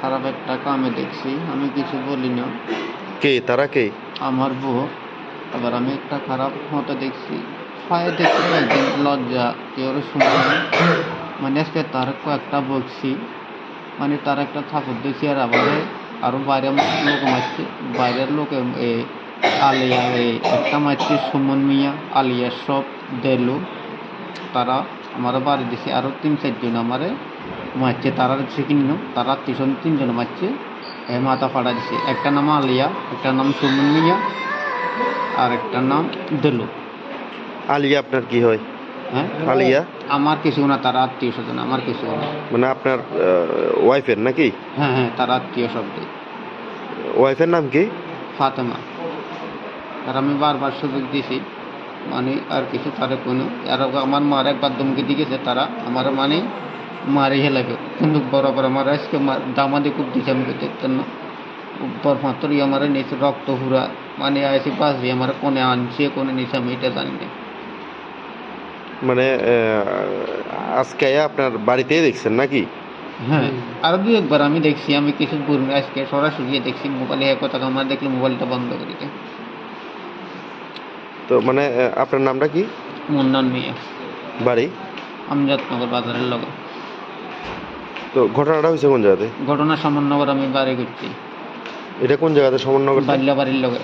খারাপ একটা কামে দেখছি আমি কিছু বলি না কে তারা কে? আমার বউ আবার আমি একটা খারাপ হতে দেখছি। পায়ে দেখছি একদিন লজ্জা কেউ শুনে মানে আজকে তার কয়েকটা বকছি মানে তার একটা ঠাকুর দেখছি আর আবার আরও বাইরে লোক মারছে। বাইরের লোক আলিয়া একটা মারছে সুমন মিয়া আলিয়া সব দেলু। তারা আমার বাড়ি দিছে আরও তিন চারজন আমারে। মারছে তারা দিচ্ছে কিন্ন তারা তিনজন তিনজন মারছে। এ মাথা ফাড়া দিছে। একটা নাম আলিয়া একটা নাম সুমন মিয়া আর একটা নাম দেলু। আলিয়া আপনার কি হয়? হ্যাঁ? আলিয়া? আমার কিছু না তারা আত্মীয় স্বজন আমার কিছু না। মানে আপনার ওয়াইফের নাকি? হ্যাঁ হ্যাঁ তারা আত্মীয় শব্দ। ওয়াইফের নাম কি? ফাতেমা। আর আমি বারবার সুযোগ দিছি মানে আর কিছু তারে কোনো আর আমার মার একবার দমকে দিয়েছে তারা আমার মানে মারে হেলাবে কিন্তু বরাবর আমার আজকে মা- দামাদি খুব দিছে আমি দেখতেন না উপর মাত্র আমার নিচে রক্ত হুরা মানে আসি পাশ দিয়ে আমার কোনে আনছে কোনে নিচে আমি এটা জানি না মানে আহ, আজকে আপনার বাড়িতেই দেখছেন নাকি হ্যাঁ আর দুই একবার আমি দেখছি আমি কিছু দূর আজকে সরাসরি দেখছি মোবাইলে এক কথা আমার দেখলে মোবাইলটা বন্ধ করে দিতে তো মানে আহ, আপনার নামটা কি মুন্নান মিয়া বাড়ি আমজাদনগর বাজারের লগে তো ঘটনাটা হয়েছে কোন জায়গাতে? ঘটনা সামান্যবার আমি বাড়ি করছি এটা কোন জায়গাতে? সমন্বয় বাল্যা বাড়ির লগে।